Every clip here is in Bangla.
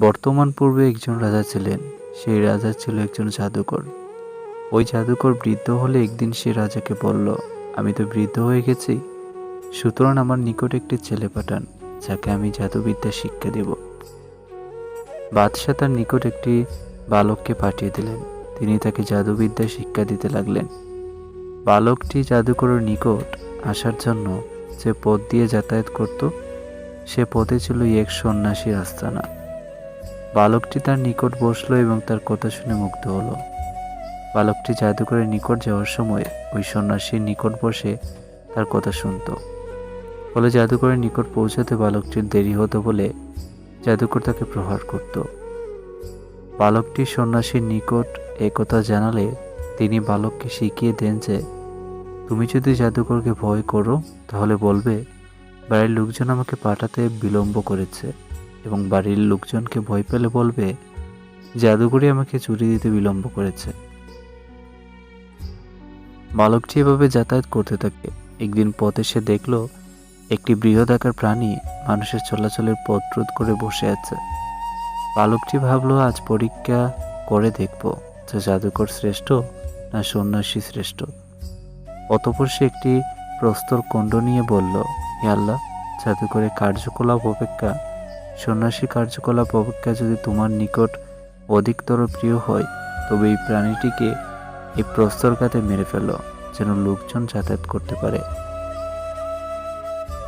বর্তমান পূর্বে একজন রাজা ছিলেন, সেই রাজা ছিল একজন জাদুকর। ওই জাদুকর বৃদ্ধ হলে একদিন সে রাজাকে বলল, আমি তো বৃদ্ধ হয়ে গেছি। সুতরাং আমার নিকট একটি ছেলে পাঠান, যাকে আমি জাদুবিদ্যা শিক্ষা দেব। বাদশাহ তার নিকট একটি বালককে পাঠিয়ে দিলেন। তিনি তাকে জাদুবিদ্যা শিক্ষা দিতে লাগলেন। বালকটি জাদুকরের নিকট আসার জন্য যে পথ দিয়ে যাতায়াত করত, সে পথে ছিল এক সন্ন্যাসীর আস্তানা। বালকটি তার নিকট বসল এবং তার কথা শুনে মুগ্ধ হলো। বালকটি জাদুকরের নিকট যাওয়ার সময় ওই সন্ন্যাসীর নিকট বসে তার কথা শুনতো। ফলে জাদুকরের নিকট পৌঁছাতে বালকটির দেরি হতো বলে জাদুকর তাকে প্রহার করত। বালকটি সন্ন্যাসীর নিকট একথা জানালে তিনি বালককে শিখিয়ে দেন যে, তুমি যদি জাদুকরকে ভয় করো, তাহলে বলবে বাড়ির লোকজন আমাকে পাঠাতে বিলম্ব করেছে। এবং বাড়ির লোকজনকে ভয় পেলে বলবে জাদুকরই আমাকে চুরি দিতে বিলম্ব করেছে। বালকটি এভাবে যাতায়াত করতে থাকে। একদিন পথে সে দেখল, একটি বৃহদাকার প্রাণী মানুষের চলাচলের পথ রোধ করে বসে আছে। বালকটি ভাবলো, আজ পরীক্ষা করে দেখব যে জাদুকর শ্রেষ্ঠ না সন্ন্যাসী শ্রেষ্ঠ। অতপর সে একটি প্রস্তর কণ্ড নিয়ে বলল, হে আল্লাহ জাদুকরের কার্যকলাপ অপেক্ষা সন্ন্যাসী কার্যকলাপ অপেক্ষা যদি তোমার নিকট অধিকতর প্রিয় হয়, তবে এই প্রাণীটিকে এই প্রস্তর প্রস্তরঘাতে মেরে ফেলো, যেন লোকজন যাতায়াত করতে পারে।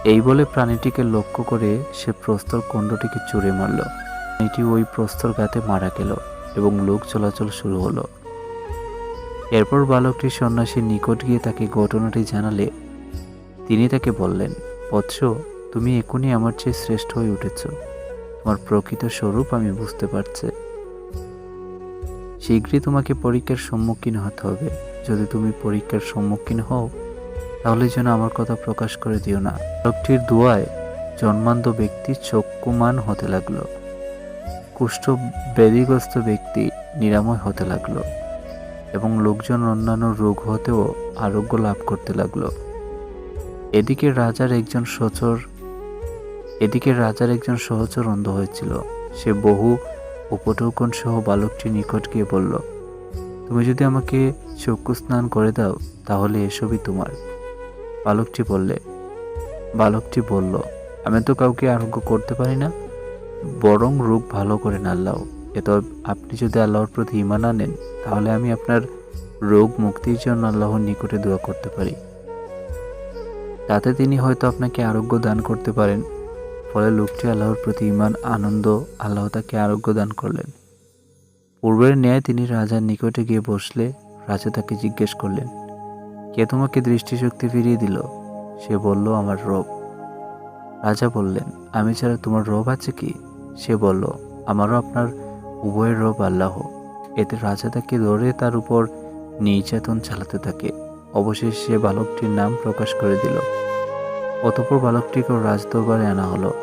এই বলে প্রাণীটিকে লক্ষ্য করে সে প্রস্তর কণ্ডটিকে চুরে মারল। প্রাণীটি ওই প্রস্তর গাতে মারা গেল এবং লোক চলাচল শুরু হলো। এরপর বালকটি সন্ন্যাসীর নিকট গিয়ে তাকে ঘটনাটি জানালে। তিনি তাকে বললেন, বৎস, তুমি এখনই আমার চেয়ে শ্রেষ্ঠ হয়ে উঠেছ। তোমার প্রকৃত স্বরূপ আমি বুঝতে পারছি। শীঘ্রই তোমাকে পরীক্ষার সম্মুখীন হতে হবে। যদি তুমি পরীক্ষার সম্মুখীন হও, তাহলে যেন আমার কথা প্রকাশ করে দিও না। লোকটির দুয়ায় জন্মান্ধ ব্যক্তি চক্ষুমান হতে লাগল। কুষ্ঠ ব্যাধিগ্রস্ত ব্যক্তি নিরাময় হতে লাগল। এবং লোকজন অন্যান্য রোগ হতেও আরোগ্য লাভ করতে লাগল। এদিকে রাজার একজন সচর এদিকে রাজার একজন সহচর অন্ধ হয়েছিল। সে বহু উপটৌকন সহ বালকটির নিকট গিয়ে বলল, তুমি যদি আমাকে চক্ষু স্নান করে দাও, তাহলে এসবই তোমার। বালকটি বললে, বালকটি বলল, আমি তো কাউকে আরোগ্য করতে পারি না, বরং রোগ ভালো করেন আল্লাহ এত আপনি যদি আল্লাহর প্রতি ইমান আনেন, তাহলে আমি আপনার রোগ মুক্তির জন্য আল্লাহর নিকটে দোয়া করতে পারি। তাতে তিনি হয়তো আপনাকে আরোগ্য দান করতে পারেন। ফলে লোকটি আল্লাহর প্রতি ইমান আনন্দ, আল্লাহ তাকে আরোগ্য দান করলেন। পূর্বের ন্যায় তিনি রাজার নিকটে গিয়ে বসলে রাজা তাকে জিজ্ঞেস করলেন, কে তোমাকে দৃষ্টিশক্তি ফিরিয়ে দিল? সে বলল, আমার রব। রাজা বললেন, আমি ছাড়া তোমার রব আছে কি? সে বলল, আমারও আপনার উভয়ের রব আল্লাহ। এতে রাজা তাকে ধরে তার উপর নির্যাতন চালাতে থাকে। অবশেষে সে বালকটির নাম প্রকাশ করে দিল। অতপর বালকটিকে রাজদরবারে আনা হলো।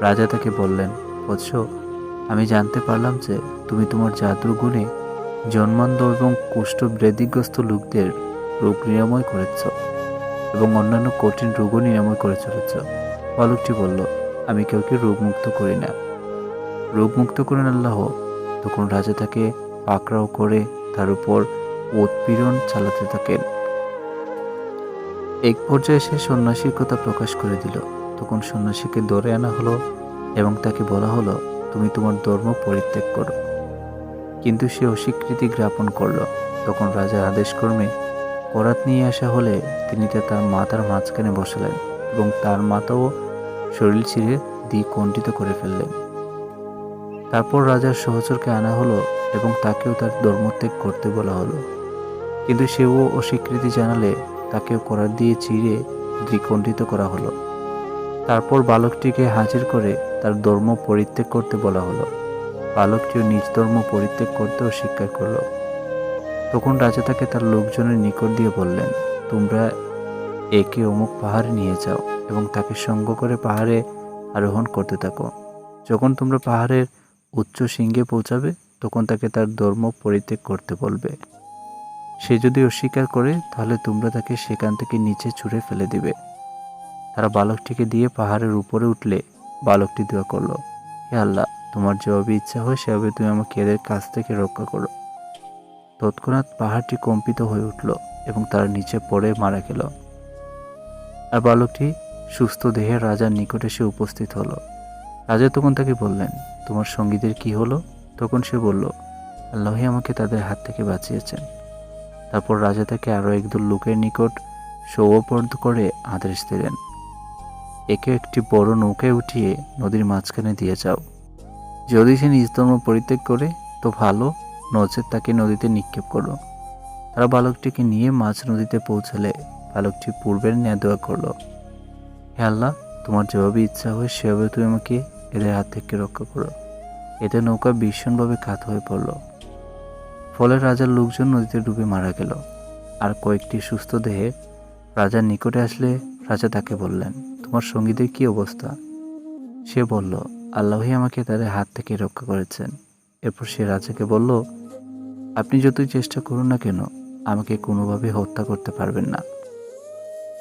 রাজা তাকে বললেন, বৎস, আমি জানতে পারলাম যে তুমি তোমার জাদুর গুণে জন্মান্ধ এবং কুষ্ঠ ব্রেদিগ্রস্ত লোকদের রোগ নিরাময় করেছ এবং অন্যান্য কঠিন রোগও নিরাময় করে চলেছ। বালকটি বলল, আমি কাউকে রোগমুক্ত করি না। রোগমুক্ত করেন আল্লাহ। তখন রাজা তাকে পাকড়াও করে তার উপর উৎপীড়ন চালাতে থাকেন। এক পর্যায়ে সে সন্ন্যাসীর কথা প্রকাশ করে দিল। তখন সন্ন্যাসীকে ধরে আনা হলো এবং তাকে বলা হলো, তুমি তোমার ধর্ম পরিত্যাগ করো। কিন্তু সে অস্বীকৃতি জ্ঞাপন করল। তখন রাজার আদেশ কর্মে করাত নিয়ে আসা হলে তিনি তা তার মাথার মাঝখানে বসালেন এবং তার মাথাও শরীর ছিঁড়ে দ্বিকণ্ঠিত করে ফেললেন। তারপর রাজার সহচরকে আনা হলো এবং তাকেও তার ধর্মত্যাগ করতে বলা হলো। কিন্তু সেও অস্বীকৃতি জানালে তাকেও করার দিয়ে চিড়ে দ্বিকণ্ঠিত করা হলো। তারপর বালকটিকে হাজির করে তার ধর্ম পরিত্যাগ করতে বলা হলো। বালকটিও নিজ ধর্ম পরিত্যাগ করতে অস্বীকার করল। তখন রাজা তাকে তার লোকজনের নিকট দিয়ে বললেন, তোমরা একে অমুক পাহাড়ে নিয়ে যাও এবং তাকে সঙ্গ করে পাহাড়ে আরোহণ করতে থাকো। যখন তোমরা পাহাড়ের উচ্চ শৃঙ্গে পৌঁছাবে, তখন তাকে তার ধর্ম পরিত্যাগ করতে বলবে। সে যদি অস্বীকার করে, তাহলে তোমরা তাকে সেখান থেকে নিচে ছুঁড়ে ফেলে দিবে। তারা বালকটিকে দিয়ে পাহাড়ের উপরে উঠলে বালকটি দোয়া করল, হে আল্লাহ, তোমার যেভাবে ইচ্ছা হয় সেভাবে তুমি আমাকে এদের কাছ থেকে রক্ষা করো। তৎক্ষণাৎ পাহাড়টি কম্পিত হয়ে উঠল এবং তার নিচে পড়ে মারা গেল। আর বালকটি সুস্থ দেহে রাজার নিকটে সে উপস্থিত হলো। রাজা তখন তাকে বললেন, তোমার সঙ্গীদের কি হলো? তখন সে বলল, আল্লাহই আমাকে তাদের হাত থেকে বাঁচিয়েছেন। তারপর রাজা তাকে আরও একদল লোকের নিকট সৌবর্দ করে আদেশ দিলেন, একে একটি বড় নৌকায় উঠিয়ে নদীর মাঝখানে দিয়ে যাও। যদি সে নিজ ধর্ম পরিত্যাগ করে, তো ভালো, নচেত তাকে নদীতে নিক্ষেপ করো। তারা বালকটিকে নিয়ে মাঝ নদীতে পৌঁছালে বালকটি পূর্বের ন্যায় দোয়া করল, হে আল্লাহ, তোমার যেভাবে ইচ্ছা হয়, সেভাবে তুমি আমাকে এদের হাত থেকে রক্ষা করো। এতে নৌকা ভীষণভাবে কাত হয়ে পড়ল। ফলে রাজার লোকজন নদীতে ডুবে মারা গেল। আর কয়েকটি সুস্থ দেহে রাজার নিকটে আসলে রাজা তাকে বললেন, তোমার সঙ্গীদের কি অবস্থা? সে বলল, আল্লাহই আমাকে তাদের হাত থেকে রক্ষা করেছেন। এরপর সে রাজাকে বলল, আপনি যতই চেষ্টা করুন না কেন, আমাকে কোনোভাবে হত্যা করতে পারবেন না।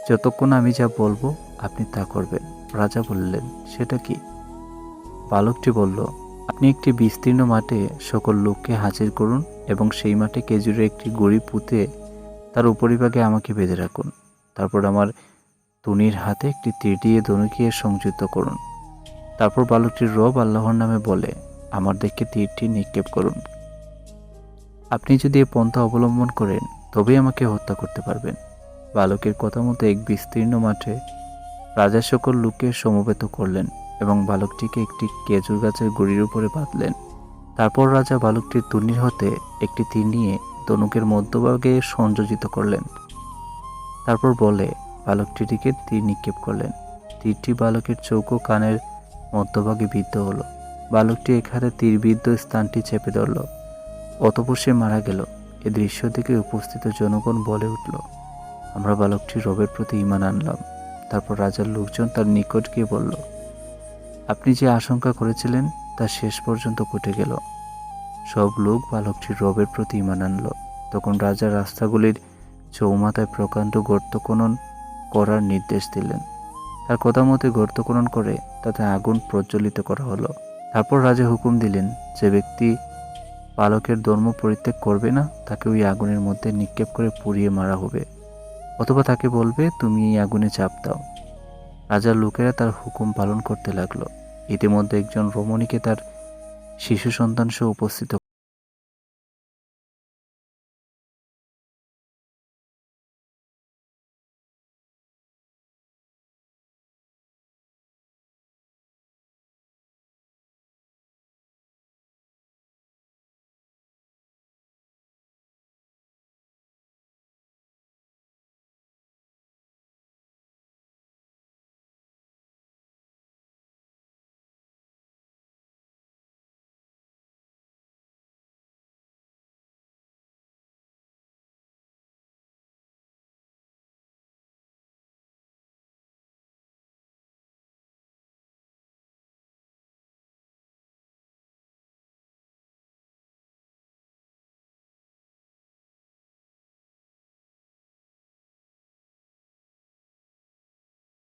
যতক্ষণ আমি যা বলব, আপনি তা করবেন। রাজা বললেন, সেটা কি? বালকটি বলল আপনি একটি বিস্তীর্ণ মাঠে সকল লোককে হাজির করুন এবং সেই মাঠে খেজুরের একটি গড়ি পুঁতে তার উপরিভাগে আমাকে বেঁধে রাখুন। তারপর আমার তুনির হাতে একটি তীর দিয়ে ধনুকে সংযুক্ত করুন। তারপর বালকটির রব আল্লাহর নামে বলে, আমার দেখে তীরটি নিক্ষেপ করুন। আপনি যদি এ পন্থা অবলম্বন করেন, তবেই আমাকে হত্যা করতে পারবেন। বালকের কথা মতো এক বিস্তীর্ণ মাঠে রাজা সকল লোককে সমবেত করলেন। এবং বালকটিকে একটি খেজুর গাছের গুড়ির উপরে বাঁধলেন। তারপর রাজা বালকটির তুর্নির হতে একটি তীর নিয়ে ধনুকের মধ্যভাগে সংযোজিত করলেন। তারপর বলে, বালকটিটিকে তীর নিক্ষেপ করলেন। তীরটি বালকের চৌকো কানের মধ্যভাগে বিদ্ধ হলো। বালকটি এখানে তীরবিদ্ধ স্থানটি চেপে ধরল। অতপর সে মারা গেল। এ দৃশ্য থেকে উপস্থিত জনগণ বলে উঠল, আমরা বালকটি রবের প্রতি ইমান আনলাম। তারপর রাজার লোকজন তার নিকট গিয়ে বলল আপনি যে আশঙ্কা করেছিলেন তা শেষ পর্যন্ত ঘটে গেল। সব লোক বালকটির রবের প্রতি ইমান আনল। তখন রাজা রাস্তাগুলির চৌমাথায় প্রকাণ্ড গর্ত খনন করার নির্দেশ দিলেন। তার কথা মতে গর্ত খনন করে তাতে আগুন প্রজ্বলিত করা হলো। তারপর রাজা হুকুম দিলেন, যে ব্যক্তি বালকের ধর্ম পরিত্যাগ করবে না, তাকে ওই আগুনের মধ্যে নিক্ষেপ করে পুড়িয়ে মারা হবে। অথবা তাকে বলবে, তুমি এই আগুনে চাপ দাও। রাজার লোকেরা তার হুকুম পালন করতে লাগল। ইতিমধ্যে একজন রমণীকে তার শিশু সন্তান সহ উপস্থিত